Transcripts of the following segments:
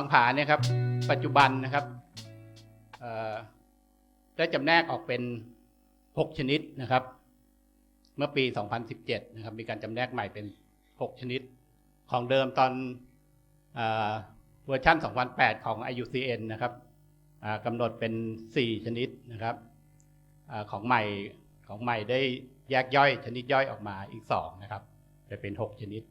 างผาเนี่ยครับ ปัจจุบันนะครับได้จำแนกออกเป็น 6 ชนิดนะครับ เมื่อปี 2017 นะครับ มีการจำแนกใหม่เป็น 6 ชนิด ของเดิมตอนเอเวอร์ชัน2008 ของ IUCN นะครับกำหนดเป็น 4 ชนิดนะครับอของใหม่ของใหม่ได้แยกย่อยชนิดย่อยออกมาอีก 2 นะครับ จะเป็น 6 ชนิด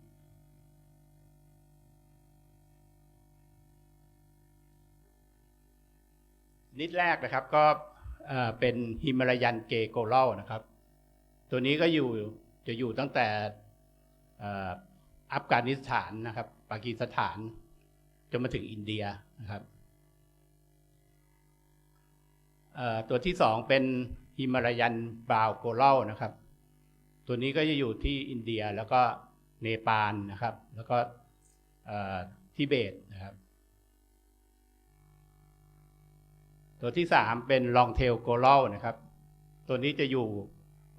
นิดแรกนะครับก็เป็นฮิมาลายันเกโกลลนะครับ ตัวนี้ก็อยู่จะอยู่ตั้งแต่อัฟกานิสถานนะครับ ปากีสถานจนมาถึงอินเดียนะครับตัวที่สองเป็นฮิมาลายันบาวโกลลนะครับ ตัวนี้ก็จะอยู่ที่อินเดียแล้วก็เนปาลนะครับ แล้วก็ทิเบตนะครับ ตัวที่สามเป็นลองเทลโกลลนะครับ ตัวนี้จะอยู่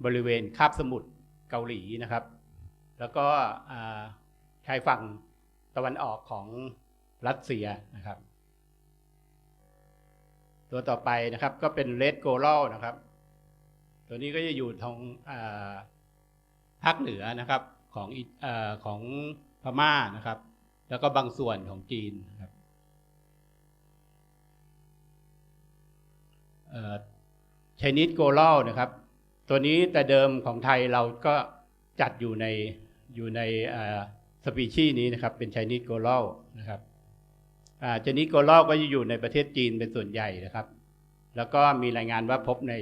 บริเวณคาบสมุทรเกาหลีนะครับ แล้วก็ชายฝั่งตะวันออกของรัสเซียนะครับ ตัวต่อไปนะครับก็เป็นเลดโกลลนะครับ ตัวนี้ก็จะอยู่ทางภาคเหนือนะครับของอของพม่านะครับ แล้วก็บางส่วนของจีนนะครับ ชนิดโกลลนะครับ ตัวนี้แต่เดิมของไทยเราก็จัดอยู่ในอยู่ในสปีชีส์นี้นะครับเป็นชนิดโกลลนะครับชนิดโกลลก็จะอยู่ในประเทศจีนเป็นส่วนใหญ่นะครับ แล้วก็มีรายงานว่าพบใน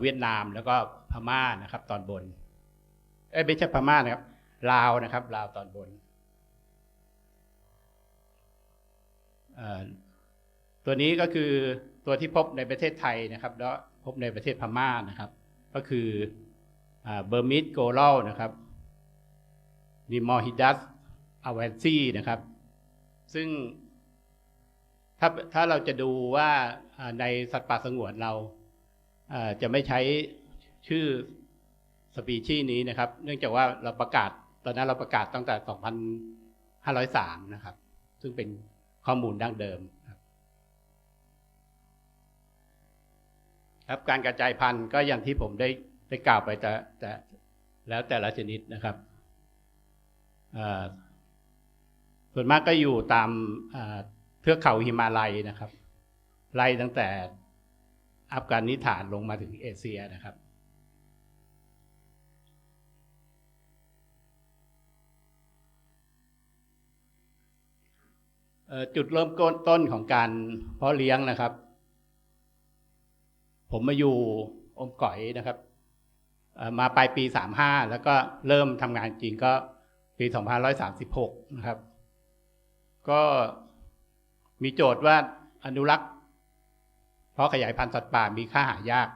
เวียดนามแล้วก็พม่านะครับ ตอนบนเอ้ไม่ใช่พม่านะครับลาวนะครับลาวตอนบนตัวนี้ก็คือ ตัวที่พบในประเทศไทยนะครับ แล้วพบในประเทศพม่านะครับ ก็คือเบอร์มิดโกลนะครับนิมอฮิดัสอเวนซีนะครับ ซึ่งถ้าถ้าเราจะดูว่าในสัตว์ป่าสงวนเราอ่าจะไม่ใช้ชื่อสปีชีส์นี้นะครับ เนื่องจากว่าเราประกาศตอนนั้นเราประกาศตั้งแต่ 2503 นะครับ ซึ่งเป็นข้อมูลดั้งเดิม ครับการกระจายพันธุ์ก็อย่างที่ผมได้ได้กล่าวไปแต่แต่แล้วแต่ละชนิดนะครับส่วนมากก็อยู่ตามเทือกเขาหิมาลัยนะครับ ไล่ตั้งแต่อัฟกานิสถานลงมาถึงเอเชียนะครับ จุดเริ่มต้นของการเพาะเลี้ยงนะครับ ผมมาอยู่อมก๋อยนะครับมาปลายปี35แล้วก็เริ่มทำงานจริงก็ปี2536นร้อยสามสิบหกนะครับ ก็มีโจทย์ว่าอนุรักษ์ เพราะขยายพันธุ์สัตว์ป่ามีค่าหายาก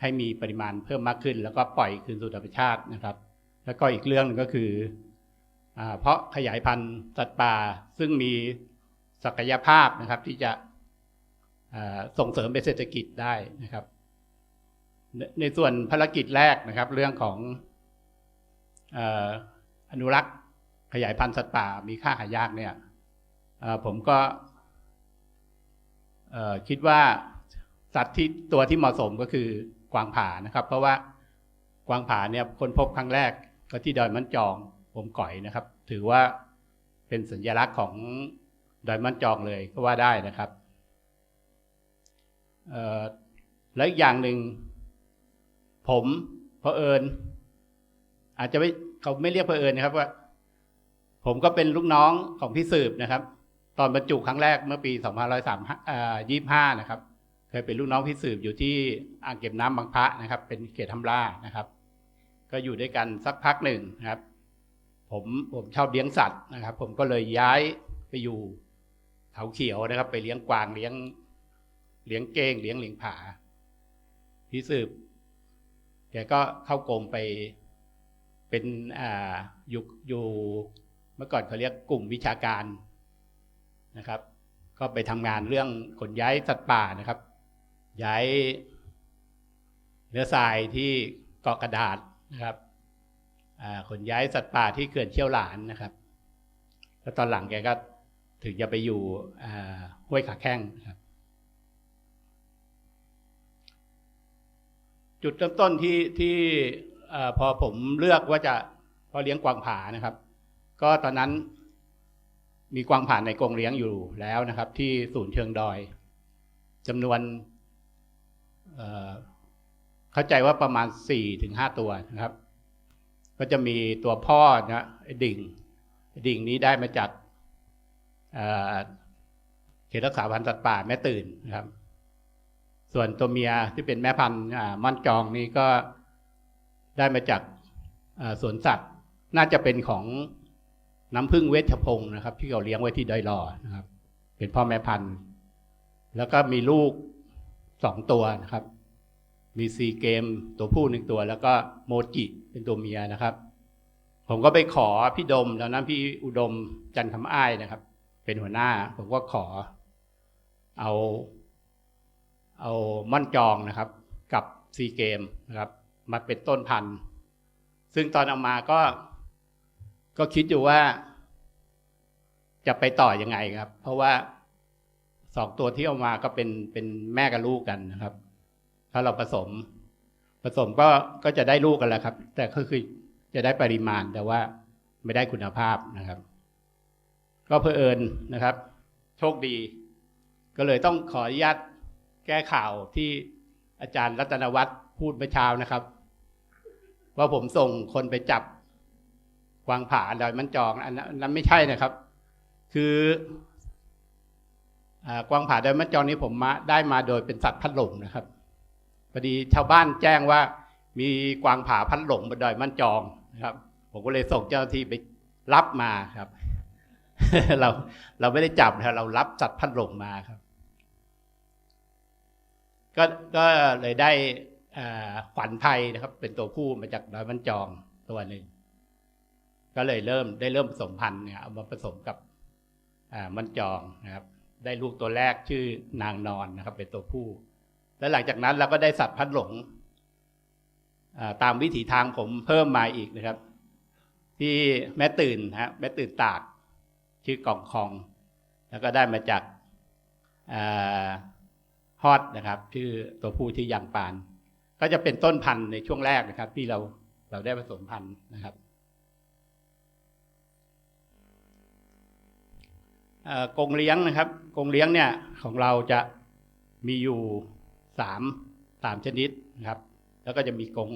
ให้มีปริมาณเพิ่มมากขึ้น แล้วก็ปล่อยคืนสู่ธรรมชาตินะครับ แล้วก็อีกเรื่องหนึงก็คืออเพราะขยายพันธุ์สัตว์ป่าซึ่งมีศักยภาพนะครับ ที่จะ ส่งเสริมเป็นเศรษฐกิจได้นะครับ ในในส่วนภารกิจแรกนะครับ เรื่องของออนุรักษ์ขยายพันธุ์สัตว์ป่ามีค่าหายากเนี่ยผมก็คิดว่าสัตว์ที่ตัวที่เหมาะสมก็คือกวางผานะครับ เพราะว่ากวางผาเนี่ยคนพบครั้งแรกก็ที่ดอยมันจองผมก่อยนะครับ ถือว่าเป็นสัญลักษณ์ของดอยมันจองเลยก็ว่าได้นะครับ และอีกอย่างหนึ่ง ผมเพอเอิญอาจจะไม่เขาไม่เรียกเพอเอิญนะครับว่า ผมก็เป็นลูกน้องของพี่สืบนะครับ ตอนบรรจุครั้งแรกเมื่อปี2525นะครับเคยเป็นลูกน้องพี่สืบอยู่ที่อ่างเก็บน้ำบางพระนะครับ เป็นเขตทำล่านะครับ ก็อยู่ด้วยกันสักพักหนึ่งนะครับ ผมผมชอบเลี้ยงสัตว์นะครับ ผมก็เลยย้ายไปอยู่เขาเขียวนะครับ ไปเลี้ยงกวางเลี้ยง เลี้ยงเก้งเลี้ยงเหลียงผาพี่สืบแกก็เข้ากรมไปเป็นอ่าอยู่อยู่เมื่อก่อนเขาเรียกกลุ่มวิชาการนะครับ ก็ไปทำงานเรื่องขนย้ายสัตว์ป่านะครับ ย้ายเนื้อทรายที่เกาะกระดาษนะครับอ่าขนย้ายสัตว์ป่าที่เขื่อนเชี่ยวหลานนะครับแล้วตอนหลังแกก็ถึงจะไปอยู่อ่าห้วยขาแข้งนะครับ จุดเริ่มต้นที่ที่พอผมเลือกว่าจะพอเลี้ยงกวางผานะครับ ก็ตอนนั้นมีกวางผาในกรงเลี้ยงอยู่แล้วนะครับ ที่ศูนย์เชิงดอยจำนวนเเข้าใจว่าประมาณสี่ถึงห้าตัวนะครับ ก็จะมีตัวพ่อนะไอ้ดิ่ง ดิ่งนี้ได้มาจากเอ่อเขตรักษาพันธุ์สัตว์ป่าแม่ตื่นนะครับ ส่วนตัวเมียที่เป็นแม่พันธุ์ม่อนจองนี่ก็ได้มาจากสวนสัตว์ น่าจะเป็นของน้ำพึ่งเวชพงศ์นะครับ ที่เขาเลี้ยงไว้ที่ดอยหลอนะครับ เป็นพ่อแม่พันธุ์ แล้วก็มีลูกสองตัวนะครับ มีซีเกมตัวผู้หนึ่งตัว แล้วก็โมจิเป็นตัวเมียนะครับ ผมก็ไปขอพี่ดมตอนนั้นพี่อุดมจันทร์คำอ้ายนะครับ เป็นหัวหน้า ผมก็ขอเอา เอาม่อนจองนะครับ กับซีเกมนะครับ มาเป็นต้นพันธุ์ ซึ่งตอนเอามาก็ ก็คิดอยู่ว่า จะไปต่อยังไงครับ เพราะว่าสองตัวที่เอามาก็เป็นเป็นแม่กับลูกกันนะครับ ถ้าเราผสม ผสมก็ก็จะได้ลูกกันแหละครับ แต่ก็คือจะได้ปริมาณแต่ว่าไม่ได้คุณภาพนะครับ ก็เพอเอิญนะครับ โชคดี ก็เลยต้องขออนุญาต แก้ข่าวที่อาจารย์รัตนวัฒน์พูดเมื่อเช้านะครับ ว่าผมส่งคนไปจับกวางผาดอยมันจองอันนั้นไม่ใช่นะครับ คือกวางผาดอยมันจองนี้ผมมาได้มาโดยเป็นสัตว์พัดหลงนะครับพอดีชาวบ้านแจ้งว่ามีกวางผาพัดหลงบนดอยมันจองนะครับ ผมก็เลยส่งเจ้าหน้าที่ไปรับมาครับ เราเราไม่ได้จับนะรเรารับสัตว์พัดหลงมาครับ ก็ก็เลยได้ขวัญไทยนะครับ เป็นตัวผู้มาจากดอยมันจองตัวหนึ่งก็เลยเริ่มได้เริ่มผสมพันธุ์เนี่ยเอามาผสมกับมันจองนะครับ ได้ลูกตัวแรกชื่อนางนอนนะครับ เป็นตัวผู้ แล้วหลังจากนั้นเราก็ได้สัตว์พัดหลงตามวิถีทางผมเพิ่มมาอีกนะครับ ที่แม่ตื่นนะฮะแม่ตื่นตาก ชื่อก่องคอง แล้วก็ได้มาจาก ฮอตนะครับชื่อตัวผู้ที่ยังปาน ก็จะเป็นต้นพันธุ์ในช่วงแรกนะครับ ที่เราเราได้ผสมพันธุ์นะครับกรงเลี้ยงนะครับกรงเลี้ยงเนี่ยของเราจะมีอยู่สามสามชนิดนะครับ แล้วก็จะมีกรง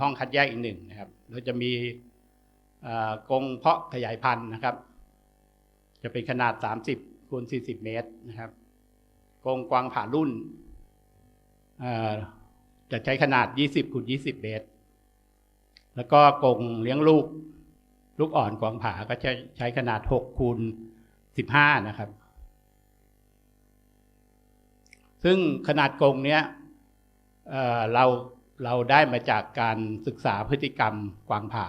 ห้องคัดแยกอีกหนึ่งนะครับเราจะมีกรงเพาะขยายพันธุ์นะครับ จะเป็นขนาด 30คูณ40 เมตรนะครับ กงกวางผ่ารุ่น จะใช้ขนาด 20คูณ20 เมตร แล้วก็กงเลี้ยงลูก ลูกอ่อนกวางผาก็ใช้ใช้ขนาด6คูณ15 นะครับ ซึ่งขนาดกงเนี้ยเเราเราได้มาจากการศึกษาพฤติกรรมกวางผา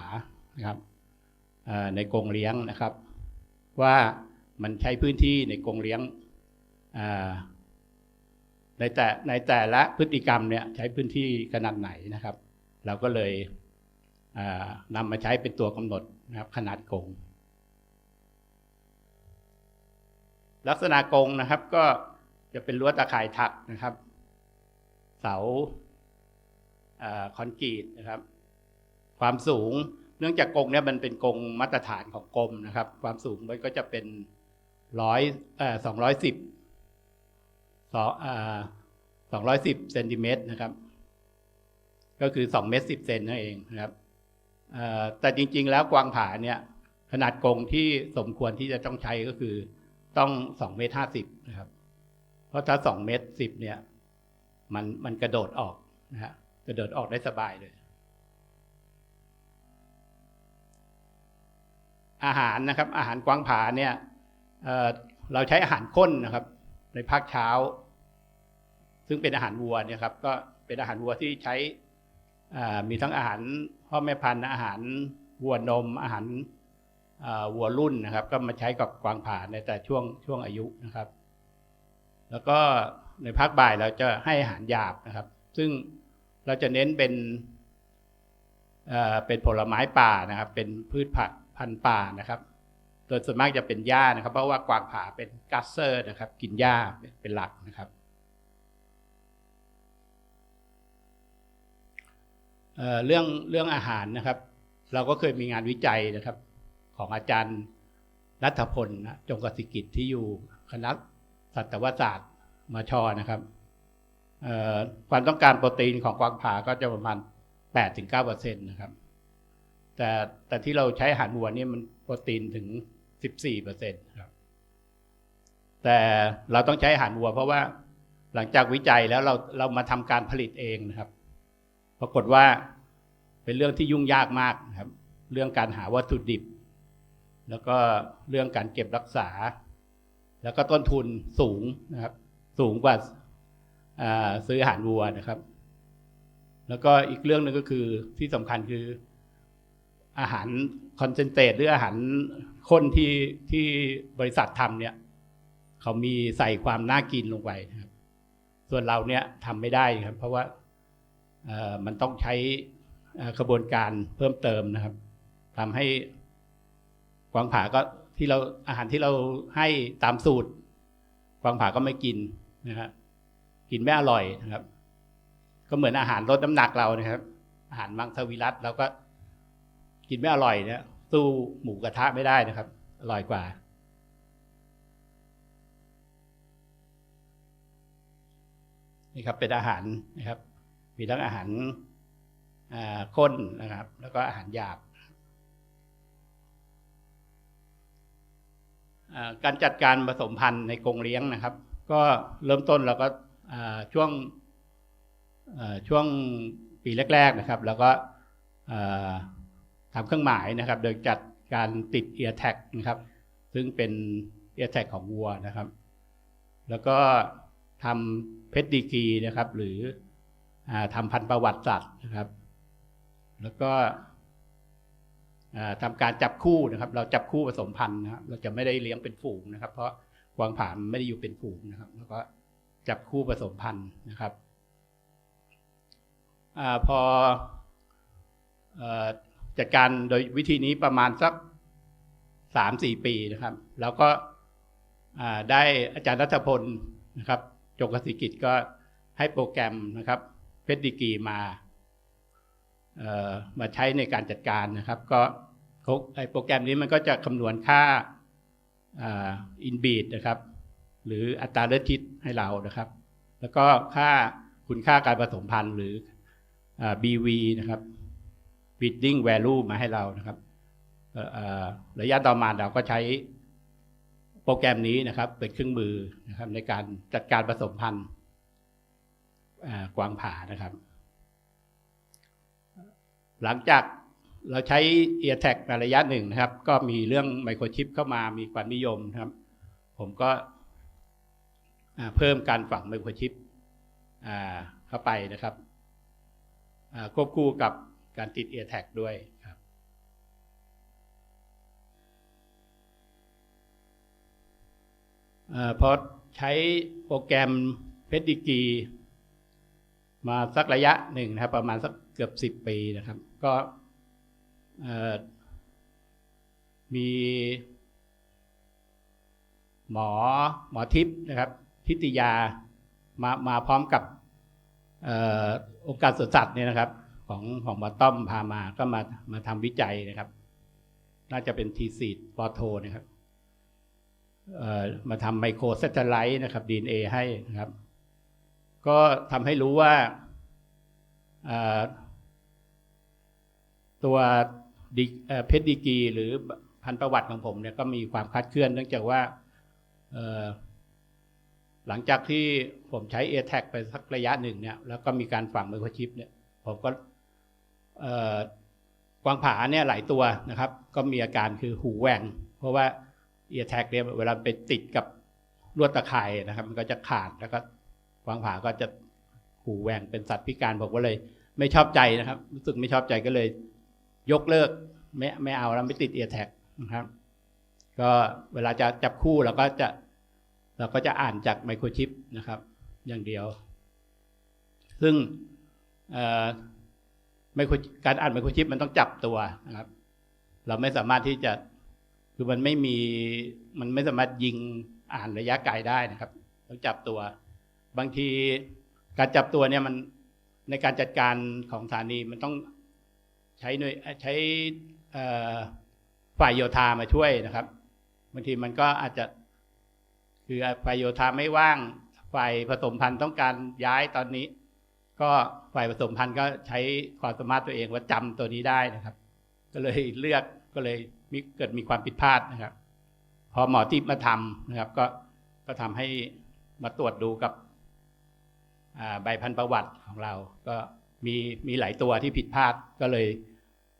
นะครับในกรงเลี้ยงนะครับ ว่ามันใช้พื้นที่ในกรงเลี้ยง ในแต่ในแต่ละพฤติกรรมเนี่ยใช้พื้นที่ขนาดไหนนะครับ เราก็เลยนำมาใช้เป็นตัวกำหนดนะครับ ขนาดกงลักษณะกงนะครับก็จะเป็นรั้วตะข่ายถักนะครับ เสาอคอนกรีตนะครับ ความสูงเนื่องจากกงเนี่ยมันเป็นกงมาตรฐานของกรมนะครับ ความสูงมันก็จะเป็นร้อยสองร้อยสิบ สองสองร้อยสิบเซนติเมตรนะครับ ก็คือสองเมตรสิบเซนนั่นเองนะครับแต่จริง ๆ แล้วกวางผาเนี่ย ขนาดกรงที่สมควรที่จะต้องใช้ก็คือ ต้องสองเมตรห้าสิบนะครับ เพราะถ้าสองเมตรสิบเนี่ย มันมันกระโดดออกนะฮะกระโดดออกได้สบายเลย อาหารนะครับ อาหารกวางผาเนี่ยเเราใช้อาหารข้นนะครับ ในภาคเช้า ซึ่งเป็นอาหารวัวเนี่ยครับก็เป็นอาหารวัวที่ใช้มีทั้งอาหารพ่อแม่พันธุ์อาหารวัวนมอาหารวัวรุ่นนะครับ ก็มาใช้กับกวางผาในแต่ช่วงช่วงอายุนะครับ แล้วก็ในภาคบ่ายเราจะให้อาหารหยาบนะครับ ซึ่งเราจะเน้นเป็นเอ่อเป็นผลไม้ป่านะครับ เป็นพืชผักพันธุ์ป่านะครับโดยส่วนมากจะเป็นหญ้านะครับ เพราะว่ากวางผาเป็นกัสเซอร์นะครับ กินหญ้าเป็นหลักนะครับ เรื่องเรื่องอาหารนะครับ เราก็เคยมีงานวิจัยนะครับ ของอาจารย์นัทพลนะจงกสิกิจที่อยู่คณะสัตวศาสตร์มชนะครับความต้องการโปรตีนของกวางผาก็จะประมาณ 8-9%นะครับ แต่แต่ที่เราใช้อาหารวัวเนี่ยมันโปรตีนถึง 14%ครับ แต่เราต้องใช้อาหารวัวเพราะว่าหลังจากวิจัยแล้วเราเรามาทำการผลิตเองนะครับ ปรากฏว่าเป็นเรื่องที่ยุ่งยากมากครับ เรื่องการหาวัตถุดิบ แล้วก็เรื่องการเก็บรักษา แล้วก็ต้นทุนสูงนะครับ สูงกว่าาซื้ออาหารวัวนะครับ แล้วก็อีกเรื่องหนึ่งก็คือที่สำคัญคืออาหารคอนเซนเทรตหรืออาหารข้นที่ที่บริษัททำเนี่ย เขามีใส่ความน่ากินลงไปนะครับ ส่วนเราเนี่ยทำไม่ได้ครับ เพราะว่า มันต้องใช้กระบวนการเพิ่มเติมนะครับทำให้กวางผาก็ที่เราอาหารที่เราให้ตามสูตรกวางผาก็ไม่กินนะครับกินไม่อร่อยนะครับ ก็เหมือนอาหารลดน้ำหนักเรานะครับ อาหารมังสวิรัตเราก็กินไม่อร่อยเนี่ยสู้หมูกระทะไม่ได้นะครับ อร่อยกว่า นี่ครับเป็นอาหารนะครับ มีทั้งอาหารข้นนะครับ แล้วก็อาหารหยาบ การจัดการผสมพันธุ์ในกรงเลี้ยงนะครับ ก็เริ่มต้นเราก็ช่วงช่วงปีแรก ๆนะครับ แล้วก็ทำเครื่องหมายนะครับ โดยจัดการติด ear tag นะครับ ซึ่งเป็น ear tag ของวัวนะครับ แล้วก็ทำเพชรดีกีนะครับ หรือ ทำพันประวัติสัตว์นะครับ แล้วก็อ่าทำการจับคู่นะครับ เราจับคู่ผสมพันธุ์นะครับ เราจะไม่ได้เลี้ยงเป็นฝูงนะครับ เพราะกวางผามไม่ได้อยู่เป็นฝูงนะครับ แล้วก็จับคู่ผสมพันธุ์นะครับอพอจัดการโดยวิธีนี้ประมาณสักสามสี่ปีนะครับ แล้วก็ได้อาจารย์รัฐพลนะครับ จงกสิกิจก็ให้โปรแกรมนะครับ เพชรดีกีมามาใช้ในการจัดการนะครับ ก็ไอโปรแกรมนี้มันก็จะคำนวณค่าอินบีดนะครับ หรืออัตราเลือดทิศให้เรานะครับ แล้วก็ค่าคุณค่าการผสมพันธุ์หรือ BV นะครับ bidding value มาให้เรานะครับระยะต่อมาเราก็ใช้โปรแกรมนี้นะครับ เป็นเครื่องมือนะครับในการจัดการผสมพันธุ์ กวางผานะครับ หลังจากเราใช้ ear tag ในระยะหนึ่งนะครับ ก็มีเรื่องไมโครชิปเข้ามามีความนิยมนะครับ ผมก็เพิ่มการฝังไมโครชิปเข้าไปนะครับควบคู่กับการติด ear tag ด้วยครับอพอใช้โปรแกรมเพชรดีกี มาสักระยะหนึ่งนะครับ ประมาณสักเกือบสิบปีนะครับ ก็มีหมอหมอทิพย์นะครับ ทิติยามามาพร้อมกับองค์การสวนสัตว์เนี่ยนะครับ ของของหมอต้อมพามาก็มามาทำวิจัยนะครับ น่าจะเป็นทีซีดปอโทนะครับมาทำไมโครเซตไลท์นะครับ DNA ให้นะครับ ก็ทำให้รู้ว่าตัวเพชรดีกีหรือพันประวัติของผมเนี่ยก็มีความคลาดเคลื่อนเนื่องจากว่าหลังจากที่ผมใช้ a t a g ไปสักระยะหนึ่งเนี่ยแล้วก็มีการฝังไมโครชิปเนี่ยผมก็กวางผาเนี่ยหลายตัวนะครับ ก็มีอาการคือหูแหว่งเพราะว่า a t a g เนี่ยเวลาไปติดกับลวดตะข่ายนะครับ มันก็จะขาดแล้วก็ วางผาก็จะหูแหว่งเป็นสัตว์พิการผมก็เลย ไม่ชอบใจนะครับ รู้สึกไม่ชอบใจก็เลย ยกเลิกไม่ไม่เอาแล้วไม่ติด a t a g นะครับ ก็เวลาจะจับคู่เราก็จะเราก็จะอ่านจากไมโครชิปนะครับ อย่างเดียว ซึ่งไมโครการอ่านไมโครชิปมันต้องจับตัวนะครับ เราไม่สามารถที่จะคือมันไม่มีมันไม่สามารถยิงอ่านระยะไกลได้นะครับ ต้องจับตัว บางทีการจับตัวเนี่ยมันในการจัดการของสถานีมันต้องใช้หน่วยใช้ฝ่ายโยธามาช่วยนะครับบางทีมันก็อาจจะคือฝ่ายโยธาไม่ว่างฝ่ายผสมพันธุ์ต้องการย้ายตอนนี้ ก็ฝ่ายผสมพันธุ์ก็ใช้ความสามารถตัวเองว่าจำตัวนี้ได้นะครับ ก็เลยเลือกก็เลยมีเกิดมีความผิดพลาดนะครับ พอหมอที่มาทำนะครับ ก็ก็ทำให้มาตรวจดูกับ ใบพันธุ์ประวัติของเรา ก็มีมีหลายตัวที่ผิดพลาดก็เลย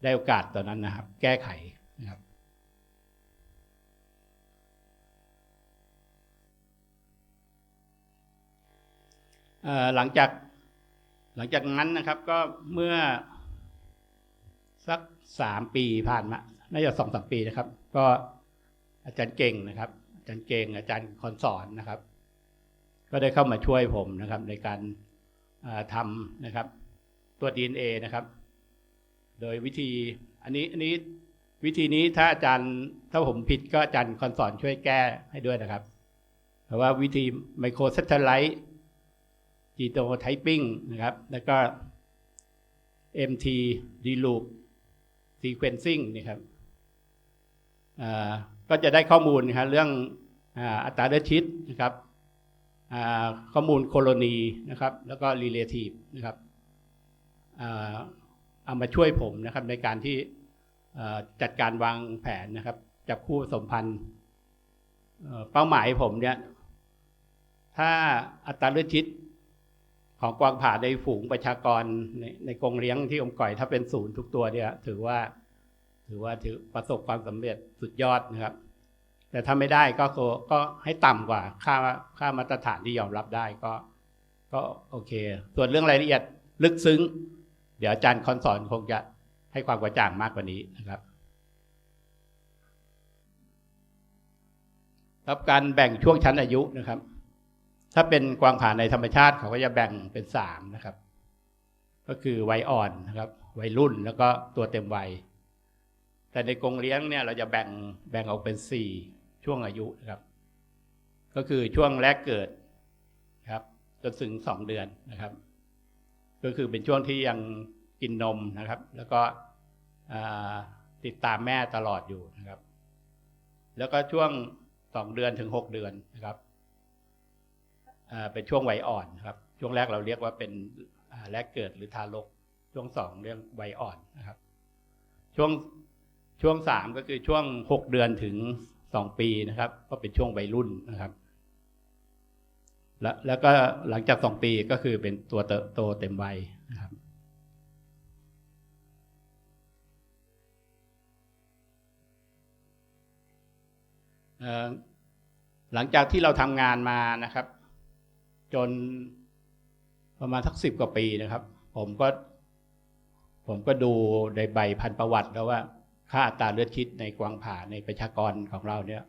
ได้โอกาสตอนนั้นนะครับ แก้ไขนะครับหลังจากหลังจากนั้นนะครับก็เมื่อสักสามปีผ่านมาน่าจะสองสามปีนะครับ ก็อาจารย์เก่งนะครับ อาจารย์เก่งอาจารย์คอนสอนนะครับ ก็ได้เข้ามาช่วยผมนะครับ ในการทำนะครับตัว DNA นะครับ โดยวิธีอันนี้อันนี้วิธีนี้ถ้าอาจารย์ถ้าผมผิดก็อาจารย์คอนสอนช่วยแก้ให้ด้วยนะครับ เพราะว่าวิธีไมโครเซตไลท์จีโตไทปิ้งนะครับ แล้วก็ MT d loop sequencing นะครับก็จะได้ข้อมูลนะครับเรื่องอัตราเลือดชิดนะครับ ข้อมูลโคโลนีนะครับ แล้วก็ relative นะครับเอามาช่วยผมนะครับในการที่จัดการวางแผนนะครับ จับคู่สมพันธ์เอ่อเป้าหมายผมเนี่ย ถ้าอัตราเลือดชิดของกวางผาในฝูงประชากรในในกรงเลี้ยงที่อมก่อยถ้าเป็นศูนย์ทุกตัวเนี่ย ถือว่า ถือว่าถือประสบความสำเร็จสุดยอดนะครับ แต่ถ้าไม่ได้ก็ก็ก็ให้ต่ำกว่าค่าค่ามาตรฐานที่ยอมรับได้ก็ ก็โอเค ส่วนเรื่องรายละเอียดลึกซึ้ง เดี๋ยวอาจารย์คอนสอนคงจะให้ความกระจ่างมากกว่านี้นะครับครับการแบ่งช่วงชั้นอายุนะครับ ถ้าเป็นกวางผาในธรรมชาติเขาก็จะแบ่งเป็นสามนะครับ ก็คือวัยอ่อนนะครับ วัยรุ่นแล้วก็ตัวเต็มวัย แต่ในกรงเลี้ยงเนี่ยเราจะแบ่งแบ่งออกเป็นสี่ช่วงอายุนะครับ ก็คือช่วงแรกเกิดครับจนถึงสองเดือนนะครับ ก็คือเป็นช่วงที่ยังกินนมนะครับ แล้วก็ติดตามแม่ตลอดอยู่นะครับ แล้วก็ช่วงสองเดือนถึงหกเดือนนะครับเป็นช่วงวัยอ่อนครับ ช่วงแรกเราเรียกว่าเป็นแรกเกิดหรือทารก ช่วงสองเรื่องวัยอ่อนนะครับ ช่วง ช่วงสามก็คือช่วงหกเดือนถึงสองปีนะครับ ก็เป็นช่วงวัยรุ่นนะครับ แล้วแล้วก็หลังจากสองปีก็คือเป็นตัวเติบโตเต็มวัยนะครับ หลังจากที่เราทำงานมานะครับ จนประมาณสักสิบกว่าปีนะครับ ผมก็ ผมก็ดูในใบพันประวัติแล้วว่า ค่าอัตราเลือดชิดในกวางผ่าในประชากรของเราเนี่ย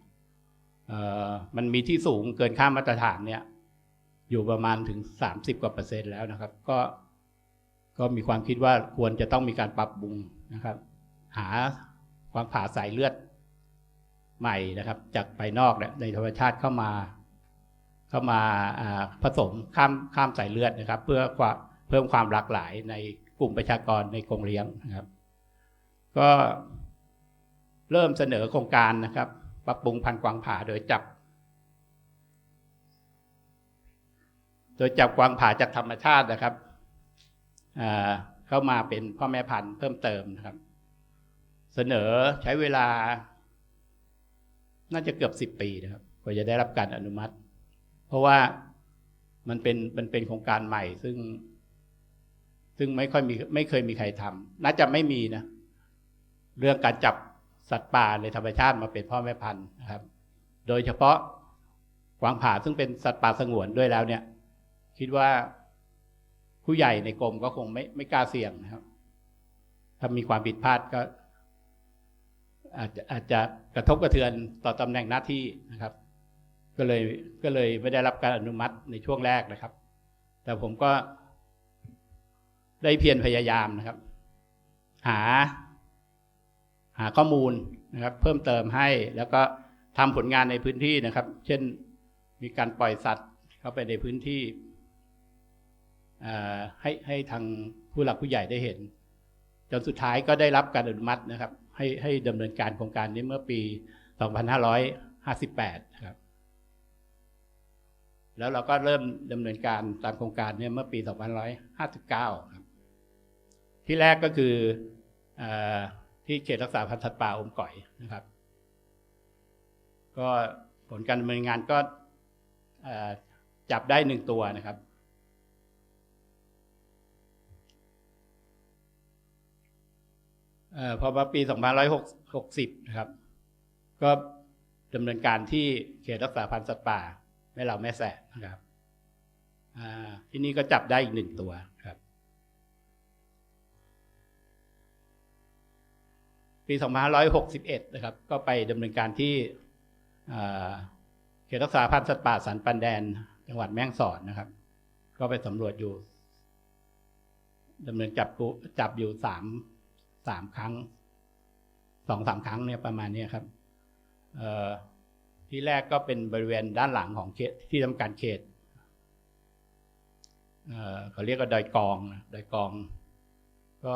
มันมีที่สูงเกินค่ามาตรฐานเนี่ย อยู่ประมาณถึงสามสิบกว่าเปอร์เซ็นต์แล้วนะครับ ก็ก็มีความคิดว่าควรจะต้องมีการปรับปรุงนะครับ หากวางผ่าสายเลือดใหม่นะครับ จากภายนอกเนี่ยในธรรมชาติเข้ามา เข้ามาผสมข้ามข้ามสายเลือดนะครับ เพื่อเพิ่มความหลากหลายในกลุ่มประชากรในกรงเลี้ยงนะครับ ก็ เริ่มเสนอโครงการนะครับ ปรับปรุงพันธุ์กวางผาโดยจับ โดยจับกวางผาจากธรรมชาตินะครับเข้ามาเป็นพ่อแม่พันธุ์เพิ่มเติมนะครับ เสนอใช้เวลา น่าจะเกือบสิบปีนะครับกว่าจะได้รับการอนุมัติ เพราะว่ามันเป็นมันเป็นโครงการใหม่ซึ่ง ซึ่งไม่ค่อยมีไม่เคยมีใครทำน่าจะไม่มีนะ เรื่องการจับ สัตว์ป่าในธรรมชาติมาเป็นพ่อแม่พันธุ์นะครับ โดยเฉพาะกวางผาซึ่งเป็นสัตว์ป่าสงวนด้วยแล้วเนี่ย คิดว่าผู้ใหญ่ในกรมก็คงไม่ไม่กล้าเสี่ยงนะครับ ถ้ามีความผิดพลาดก็ อาจจะอาจจะกระทบกระเทือนต่อตำแหน่งหน้าที่นะครับ ก็เลยก็เลยไม่ได้รับการอนุมัติในช่วงแรกนะครับ แต่ผมก็ได้เพียรพยายามนะครับ หา หาข้อมูลนะครับ เพิ่มเติมให้แล้วก็ทำผลงานในพื้นที่นะครับ เช่นมีการปล่อยสัตว์เข้าไปในพื้นที่ให้ให้ทางผู้หลักผู้ใหญ่ได้เห็น จนสุดท้ายก็ได้รับการอนุมัตินะครับ ให้ให้ดำเนินการโครงการนี้เมื่อปี 2558นะครับ แล้วเราก็เริ่มดำเนินการตามโครงการเนี่ยเมื่อปี 2559 ครับ ที่แรกก็คืออ ที่เขตรักษาพันธุ์สัตว์ป่าอมก่อยนะครับ ก็ผลการดำเนินงานก็จับได้หนึ่งตัวนะครับเอ่อพอมาปี2560 นะครับ ก็ดำเนินการที่เขตรักษาพันธุ์สัตว์ป่าแม่เหล่าแม่แสะนะครับที่นี่ก็จับได้อีกหนึ่งตัว ปี 2561 นะครับ ก็ไปดำเนินการที่เขตรักษาพันธุ์สัตว์ป่าสันปันแดน จังหวัดแม่ฮ่องสอนนะครับ ก็ไปสำรวจอยู่ดำเนินจับกุจับอยู่สามสามครั้งสองสามครั้งเนี่ยประมาณนี้ครับที่แรกก็เป็นบริเวณด้านหลังของเขตที่ทำการเขตเอ่อเขาเรียกว่าดอยกองนะดอยกอง ก็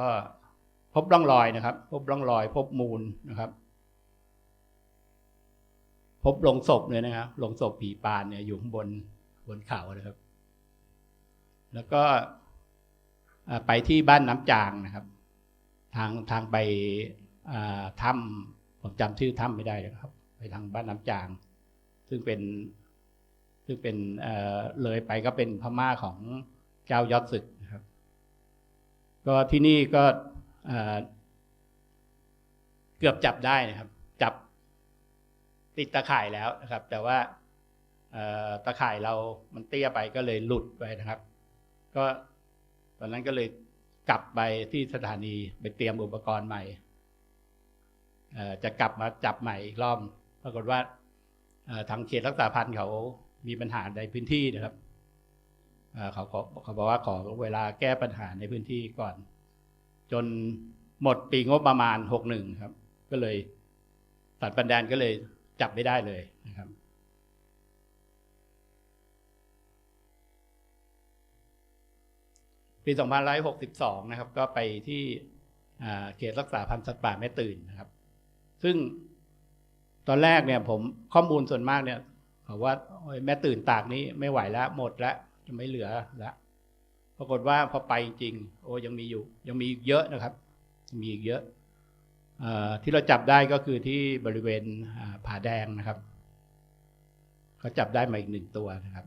พบร่องรอยนะครับ พบร่องรอย พบมูลนะครับ พบลงศพเลยนะครับลงศพผีปานเนี่ยอยู่ข้างบนบนเขานะครับ แล้วก็ไปที่บ้านน้ำจางนะครับ ทางทางไปถ้ำผมจำชื่อถ้ำไม่ได้นะครับ ไปทางบ้านน้ำจาง ซึ่งเป็นซึ่งเป็นเเลยไปก็เป็นพม่าของเจ้ายอดศึกนะครับ ก็ที่นี่ก็ เกือบจับได้นะครับ จับติดตะข่ายแล้วนะครับ แต่ว่าตะข่ายเรามันเตี้ยไปก็เลยหลุดไปนะครับ ก็ตอนนั้นก็เลยกลับไปที่สถานีไปเตรียมอุปกรณ์ใหม่จะกลับมาจับใหม่อีกรอบปรากฏว่าทางเขตรักษาพันธุ์เขามีปัญหาในพื้นที่นะครับเขาเขาบอกว่าขอเวลาแก้ปัญหาในพื้นที่ก่อน จนหมดปีงบประมาณหกหนึ่งครับ ก็เลยตัดปันแดนก็เลยจับไม่ได้เลยนะครับ ปี2562 นะครับ ก็ไปที่เขตรักษาพันธุ์สัตว์ป่าแม่ตื่นนะครับ ซึ่งตอนแรกเนี่ยผมข้อมูลส่วนมากเนี่ยเขาว่าแม่ตื่นตากนี้ไม่ไหวแล้วหมดแล้วจะไม่เหลือแล้ว รากฏว่าพอไปจริงๆโอ้ยังมีอยู่ ยังมีอีกเยอะนะครับ มีอีกเยอะอที่เราจับได้ก็คือที่บริเวณผาแดงนะครับเขาจับได้มาอีกหนึ่งตัวนะครับ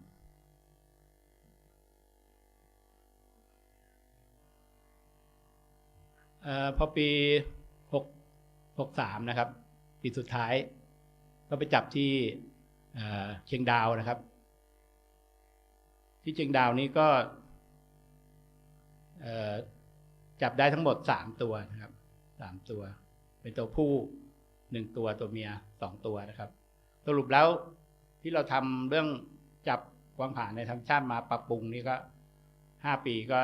อพอปีหกหกสามนะครับ ปีสุดท้าย ก็ไปจับที่เชียงดาวนะครับ ที่เชียงดาวนี้ก็ จับได้ทั้งหมดสามตัวนะครับสามตัว เป็นตัวผู้หนึ่งตัวตัวเมียสองตัวนะครับ สรุปแล้วที่เราทำเรื่องจับกวางผ่านในธรรมชาติมาปรับปรุงนี่ก็ห้าปีก็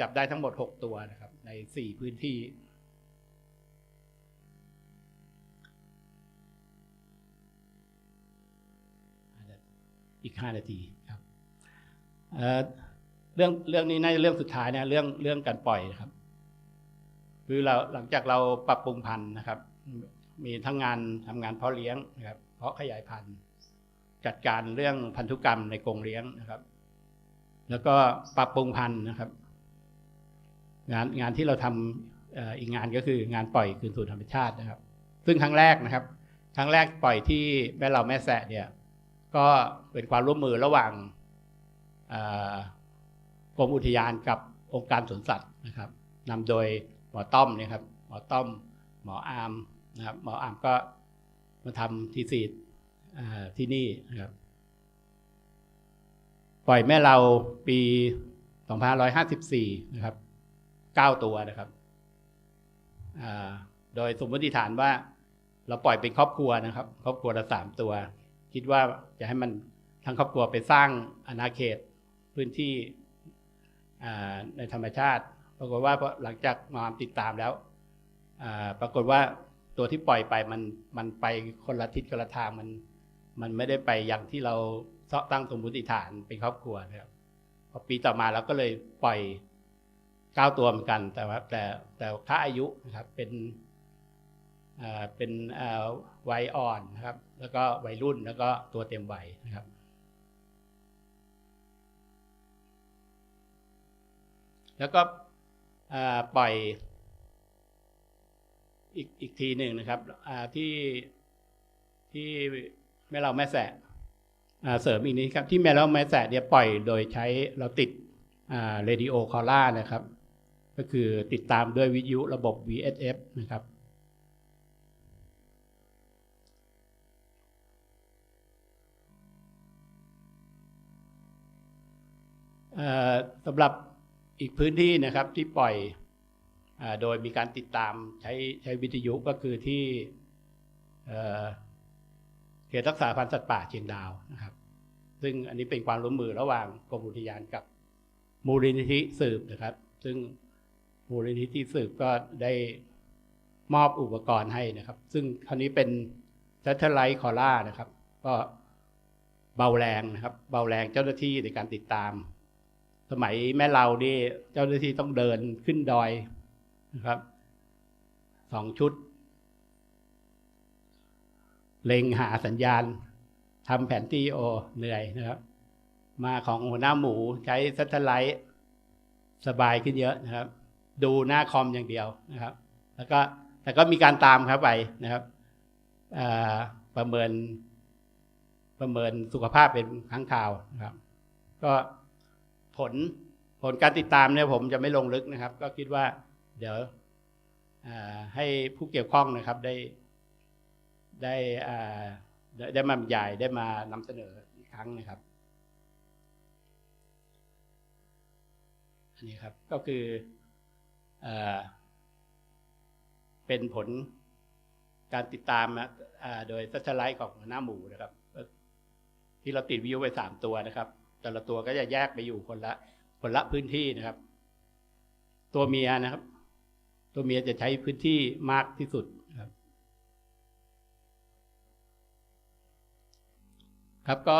จับได้ทั้งหมด6ตัวนะครับ ใน4พื้นที่ อีก5นาทีครับ เรื่องเรื่องนี้น่าจะเรื่องสุดท้ายนะเรื่องเรื่องการปล่อยนะครับ คือเราหลังจากเราปรับปรุงพันธุ์นะครับ มีทั้งงานทำงานเพาะเลี้ยงนะครับ เพาะขยายพันธุ์จัดการเรื่องพันธุกรรมในกรงเลี้ยงนะครับ แล้วก็ปรับปรุงพันธุ์นะครับ งานงานที่เราทำเอ่ออีกงานก็คืองานปล่อยคืนสู่ธรรมชาตินะครับ ซึ่งครั้งแรกนะครับ ครั้งแรกปล่อยที่แม่เราแม่แสะเนี่ย ก็เป็นความร่วมมือระหว่างอ กรมอุทยานกับองค์การสวนสัตว์นะครับนำโดยหมอต้อมนี่ยครับหมอต้อม หมออามนะครับหมออามก็มาทำทีซีดที่นี่นะครับ ปล่อยแม่เราปี2554 นะครับ 9 ตัวนะครับ โดยสมมติฐานว่าเราปล่อยเป็นครอบครัวนะครับ ครอบครัวละสามตัว คิดว่าจะให้มันทั้งครอบครัวไปสร้างอาณาเขตพื้นที่ ในธรรมชาติ ปรากฏว่าพอหลังจากมาติดตามแล้วปรากฏว่าตัวที่ปล่อยไปมันมันไปคนละทิศคนละทางมันมันไม่ได้ไปอย่างที่เราตั้งสมมติฐานเป็นครอบครัวนะครับพอปีต่อมาเราก็เลยปล่อยเก้าตัวเหมือนกัน แต่ว่าแต่แต่ค่าอายุนะครับเป็นเป็นวัยอ่อนนะครับ แล้วก็วัยรุ่นแล้วก็ตัวเต็มวัยนะครับ แล้วก็ปล่อยอีกอีกทีหนึ่งนะครับที่ที่แม่เราแม่แสะเสริมอีกนี้ครับ ที่แม่เราแม่แสะเนี่ยปล่อยโดยใช้เราติดเรดิโอคอล่านะครับ ก็คือติดตามด้วยวิทยุระบบ VSF นะครับสำหรับ อีกพื้นที่นะครับที่ปล่อยอโดยมีการติดตามใช้ใช้วิทยุก็คือที่เขตรักษาพันธุ์สัตว์ป่าเชียงดาวนะครับ ซึ่งอันนี้เป็นความร่วมมือระหว่างกรมอุทยานกับมูลนิธิสืบนะครับ ซึ่งมูลนิธิสืบก็ได้มอบอุปกรณ์ให้นะครับ ซึ่งคราวนี้เป็น Satellite c o l l a นะครับ ก็เบาแรงนะครับ เบาแรงเจ้าหน้าที่ในการติดตาม สมัยแม่เรานี่เจ้าหน้าที่ต้องเดินขึ้นดอยนะครับสองชุด เล็งหาสัญญาณทำแผนที่โอเหนื่อยนะครับ มาของหัวหน้าหมูใช้ซัตเทไลท์สบายขึ้นเยอะนะครับ ดูหน้าคอมอย่างเดียวนะครับ แล้วก็แต่ก็มีการตามครับไปนะครับประเมินประเมินสุขภาพเป็นครั้งคราวนะครับ ก็ ผลผลการติดตามเนี่ยผมจะไม่ลงลึกนะครับ ก็คิดว่าเดี๋ยวให้ผู้เกี่ยวข้องนะครับได้ได้ได้มาบรรยายได้มานำเสนออีกครั้งนะครับ อันนี้ครับก็คือเอ่อเป็นผลการติดตามโดยสัชไลท์ของหัวหน้าหมูนะครับ ที่เราติดวิวไปสามตัวนะครับ แต่ละตัวก็จะแยกไปอยู่คนละคนละพื้นที่นะครับ ตัวเมียนะครับ ตัวเมียจะใช้พื้นที่มากที่สุดครับ ครับก็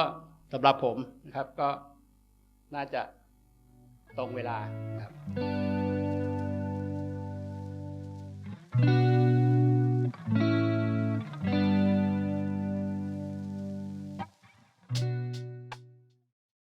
สำหรับผมนะครับก็น่าจะตรงเวลาครับ